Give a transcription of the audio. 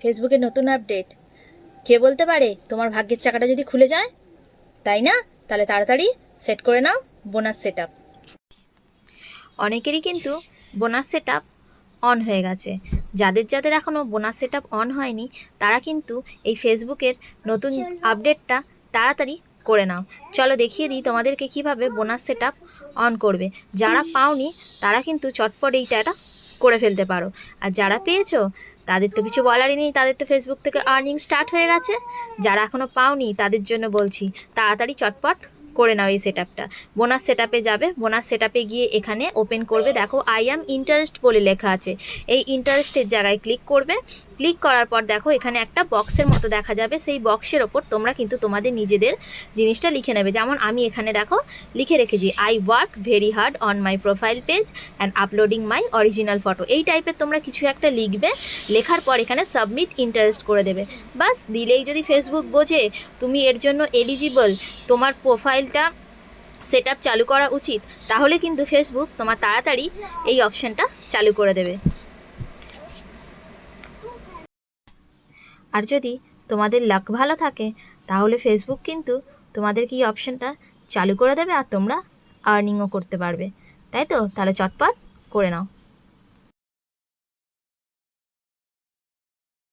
ফেসবুকের নতুন আপডেট। কে বলতে পারে, তোমার ভাগ্যের চাকাটা যদি খুলে যায়? তাই না? তাহলে তাড়াতাড়ি সেট করে নাও বোনাস সেট আপ অনেকেরই কিন্তু বোনাস সেট আপ অন হয়ে গেছে। যাদের যাদের এখনও বোনাস সেট আপ অন হয়নি, তারা কিন্তু এই ফেসবুকের নতুন আপডেটটা তাড়াতাড়ি করে নাও। চলো দেখিয়ে দিই তোমাদেরকে কীভাবে বোনাস সেট অন করবে। যারা পাওনি, তারা কিন্তু চটপট এইটা করে ফেলতে পারো। আর যারা পেয়েছ, তাদের তো কিছু বলারই নেই, তাদের তো ফেসবুক থেকে আর্নিং স্টার্ট হয়ে গেছে। যারা এখনও পাওনি, তাদের জন্য বলছি, তাড়াতাড়ি চটপট করে নাও এই সেট আপটা বোনাস সেট আপে যাবে বোনাস সেট আপে গিয়ে এখানে ওপেন করবে। দেখো আই অ্যাম ইন্টারেস্ট বলে লেখা আছে। এই ইন্টারেস্টের জায়গায় ক্লিক করবে ক্লিক করার পর দেখো এখানে একটা বক্সের মতো দেখা যাবে। সেই বক্সের ওপর তোমরা কিন্তু তোমাদের নিজেদের জিনিসটা লিখে নেবে। যেমন আমি এখানে দেখো লিখে রেখেছি I work very hard on my profile page and uploading my original photo এই টাইপের তোমরা কিছু একটা লিখবে, লেখার পর এখানে সাবমিট ইন্টারেস্ট করে দেবে। বাস দিলেই যদি ফেসবুক বোঝে তুমি এর জন্য এলিজিবল তোমার প্রোফাইলটা সেট চালু করা উচিত, তাহলে কিন্তু ফেসবুক তোমার তাড়াতাড়ি এই অপশানটা চালু করে দেবে। আর যদি তোমাদের লাক ভালো থাকে, তাহলে ফেসবুক কিন্তু তোমাদেরকে এই অপশানটা চালু করে দেবে আর তোমরা আর্নিংও করতে পারবে। তাই তো? তাহলে চটপট করে নাও।